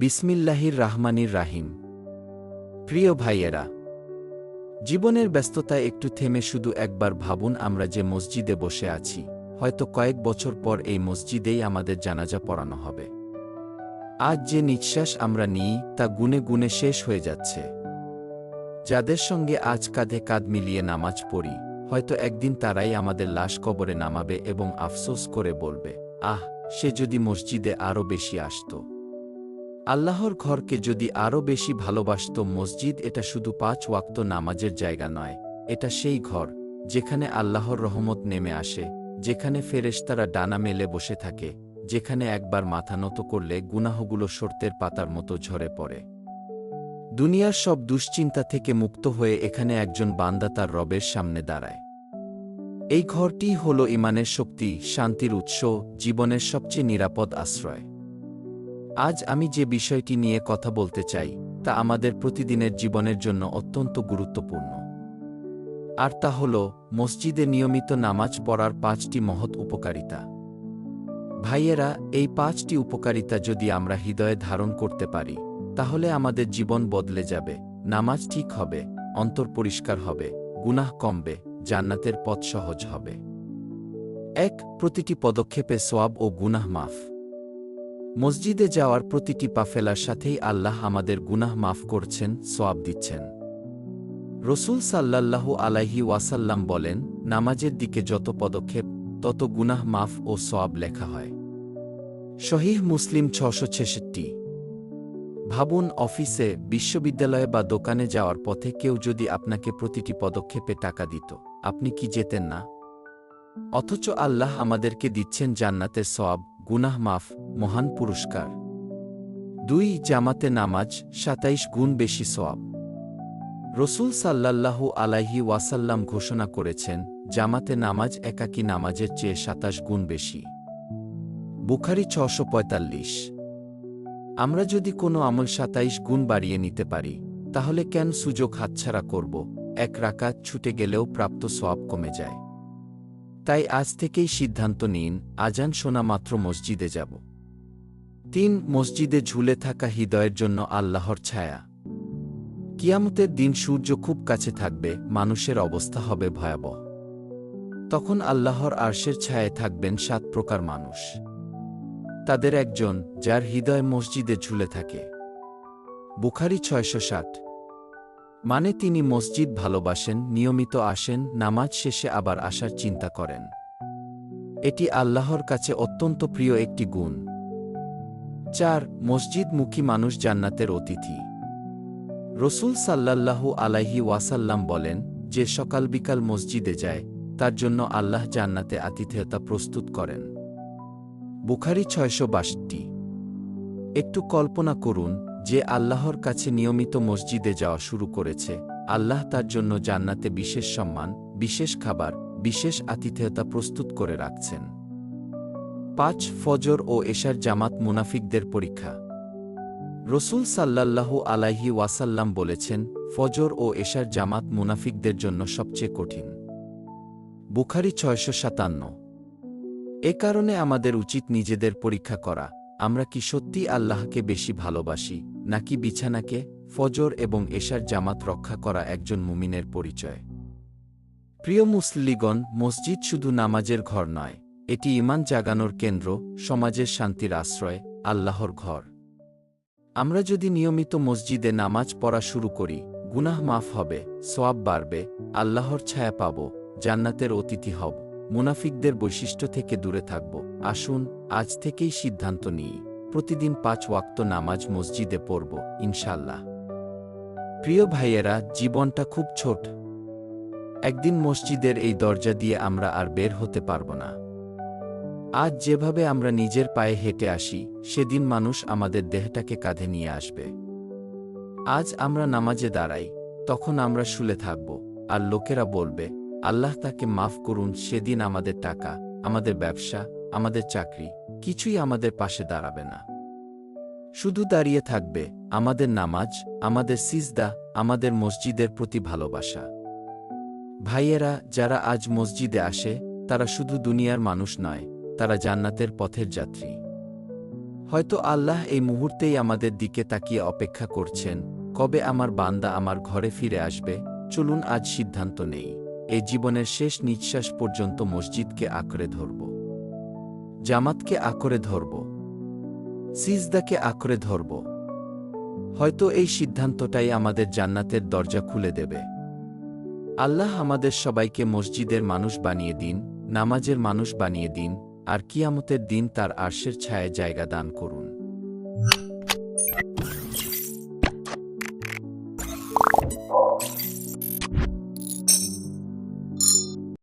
বিসমিল্লাহির রাহমানির রাহিম। প্রিয় ভাইয়েরা, জীবনের ব্যস্ততায় একটু থেমে শুধু একবার ভাবুন আমরা যে মসজিদে বসে আছি, হয়তো কয়েক বছর পর এই মসজিদেই আমাদের জানাজা পড়ানো হবে। আজ যে নিঃশ্বাস আমরা নিই, তা গুনে গুনে শেষ হয়ে যাচ্ছে। যাদের সঙ্গে আজ কাঁধে কাঁধ মিলিয়ে নামাজ পড়ি, হয়তো একদিন তারাই আমাদের লাশ কবরে নামাবে এবং আফসোস করে বলবে, আহ, সে যদি মসজিদে আরও বেশি আসত। আল্লাহর ঘরকে যদি আরও বেশি ভালোবাসত মসজিদ, এটা শুধু পাঁচ ওয়াক্ত নামাজের জায়গা নয়, এটা সেই ঘর, যেখানে আল্লাহর রহমত নেমে আসে, যেখানে ফেরেশতারা ডানা মেলে বসে থাকে, যেখানে একবার মাথা নত করলে গুনাহগুলো সর্তের পাতার মতো ঝরে পড়ে। দুনিয়ার সব দুশ্চিন্তা থেকে মুক্ত হয়ে এখানে একজন বান্দা তার রবের সামনে দাঁড়ায়। এই ঘরটি হল ইমানের শক্তি, শান্তির উৎস, জীবনের সবচেয়ে নিরাপদ আশ্রয়। আজ আমি যে বিষয়টি নিয়ে কথা বলতে চাই, তা আমাদের প্রতিদিনের জীবনের জন্য অত্যন্ত গুরুত্বপূর্ণ। আর তা হল, মসজিদে নিয়মিত নামাজ পড়ার পাঁচটি মহৎ উপকারিতা। ভাইয়েরা, এই পাঁচটি উপকারিতা যদি আমরা হৃদয়ে ধারণ করতে পারি, তাহলে আমাদের জীবন বদলে যাবে, নামাজ ঠিক হবে, অন্তর পরিষ্কার হবে, গুনাহ কমবে, জান্নাতের পথ সহজ হবে। এক, প্রতিটি পদক্ষেপে সোয়াব ও গুনাহ মাফ। মসজিদে যাওয়ার প্রতিটি পাফেলার সাথেই আল্লাহ আমাদের গুনাহ মাফ করছেন সোয়াব দিচ্ছেন। রসুল সাল্লাল্লাহু আলাইহি ওয়াসাল্লাম বলেন, নামাজের দিকে যত পদক্ষেপ, তত গুনাহ মাফ ও সোয়াব লেখা হয়। শহীহ মুসলিম ছশো ছেষট্টি। ভাবুন, অফিসে, বিশ্ববিদ্যালয়ে বা দোকানে যাওয়ার পথে কেউ যদি আপনাকে প্রতিটি পদক্ষেপে টাকা দিত, আপনি কি যেতেন না? অথচ আল্লাহ আমাদেরকে দিচ্ছেন জান্নাতের সওয়াব গুনাহ মাফ, মহান পুরস্কার। দুই জামাতে নামাজ, সাতাইশ গুণ বেশি সওয়াব। রসুল সাল্লাল্লাহু আলাইহি ওয়াসাল্লাম ঘোষণা করেছেন, জামাতে নামাজ একাকী নামাজের চেয়ে সাতাশ গুণ বেশি। বুখারি ছশো পঁয়তাল্লিশ। আমরা যদি কোনো আমল সাতাইশ গুণ বাড়িয়ে নিতে পারি, তাহলে কেন সুযোগ হাতছাড়া করব? এক রাকাত ছুটে গেলেও প্রাপ্ত সোয়াব কমে যায়। তাই আজ থেকেই সিদ্ধান্ত নিন, আজান শোনা মাত্র মসজিদে যাব। তিন, মসজিদে ঝুলে থাকা হৃদয়ের জন্য আল্লাহর ছায়া। কিয়ামতের দিন সূর্য খুব কাছে থাকবে, মানুষের অবস্থা হবে ভয়াবহ। তখন আল্লাহর আরশের ছায়ায় থাকবেন সাত প্রকার মানুষ। তাদের একজন, যার হৃদয় মসজিদে ঝুলে থাকে। বুখারি ছয়শো ষাট। মানে তিনি মসজিদ ভালোবাসেন, নিয়মিত আসেন, নামাজ শেষে আবার আসার চিন্তা করেন। এটি আল্লাহর কাছে অত্যন্ত প্রিয় একটি গুণ। চার, মসজিদমুখী মানুষ জান্নাতের অতিথি। রসুল সাল্লাল্লাহু আলাইহি ওয়াসাল্লাম বলেন, যে সকাল বিকাল মসজিদে যায়, তার জন্য আল্লাহ জান্নাতে আতিথেয়তা প্রস্তুত করেন। বুখারি ছয়শো বাষট্টি। একটু কল্পনা করুন যে আল্লাহর কাছে নিয়মিত মসজিদে যাওয়া শুরু করেছে, আল্লাহ তার জন্য জান্নাতে বিশেষ সম্মান, বিশেষ খাবার, বিশেষ আতিথেয়তা প্রস্তুত করে রাখছেন। পাঁচ, ফজর ও এশার জামাত মুনাফিকদের পরীক্ষা। রসুল সাল্লাল্লাহু আলাইহি ওয়াসাল্লাম বলেছেন, ফজর ও এশার জামাত মুনাফিকদের জন্য সবচেয়ে কঠিন। বুখারি ছয়শো সাতান্ন। এ কারণে আমাদের উচিত নিজেদের পরীক্ষা করা। আমরা কি সত্যি আল্লাহকে বেশি ভালোবাসি, নাকি বিছানাকে, ফজর এবং এশার জামাত রক্ষা করা একজন মুমিনের পরিচয়? প্রিয় মুসলিগণ, মসজিদ শুধু নামাজের ঘর নয়, এটি ইমান জাগানোর কেন্দ্র, সমাজের শান্তির আশ্রয়, আল্লাহর ঘর। আমরা যদি নিয়মিত মসজিদে নামাজ পড়া শুরু করি, গুনাহ মাফ হবে সোয়াব বাড়বে, আল্লাহর ছায়া পাব, জান্নাতের অতিথি হব। মুনাফিকদের বৈশিষ্ট্য থেকে দূরে থাকব। আসুন, আজ থেকেই সিদ্ধান্ত নিই। প্রতিদিন পাঁচ ওয়াক্ত নামাজ মসজিদে পড়ব ইনশাল্লাহ প্রিয় ভাইয়েরা, জীবনটা খুব ছোট। একদিন মসজিদের এই দরজা দিয়ে আমরা আর বের হতে পারব না। আজ যেভাবে আমরা নিজের পায়ে হেঁটে আসি, সেদিন মানুষ আমাদের দেহটাকে কাঁধে নিয়ে আসবে। আজ আমরা নামাজে দাঁড়াই, তখন আমরা শুলে থাকব, আর লোকেরা বলবে আল্লাহ তাকে মাফ করুন, সেদিন আমাদের টাকা, আমাদের ব্যবসা, আমাদের চাকরি, কিছুই আমাদের পাশে দাঁড়াবে না। শুধু দাঁড়িয়ে থাকবে, আমাদের নামাজ, আমাদের সিজদা, আমাদের মসজিদের প্রতি ভালোবাসা। ভাইয়েরা, যারা আজ মসজিদে আসে, তারা শুধু দুনিয়ার মানুষ নয়, তারা জান্নাতের পথের যাত্রী। হয়তো আল্লাহ এই মুহূর্তেই আমাদের দিকে তাকিয়ে অপেক্ষা করছেন, কবে আমার বান্দা আমার ঘরে ফিরে আসবে, চলুন আজ সিদ্ধান্ত নেই। এই জীবনের শেষ নিঃশ্বাস পর্যন্ত মসজিদকে আঁকড়ে ধরব। জামাতকে আঁকড়ে ধরব। সিজদাকে আঁকড়ে ধরব। হয়তো এই সিদ্ধান্তটাই আমাদের জান্নাতের দরজা খুলে দেবে। আল্লাহ আমাদের সবাইকে মসজিদের মানুষ বানিয়ে দিন, নামাজের মানুষ বানিয়ে দিন, আর কিয়ামতের দিন তার আর্শের ছায়ায় জায়গা দান করুন।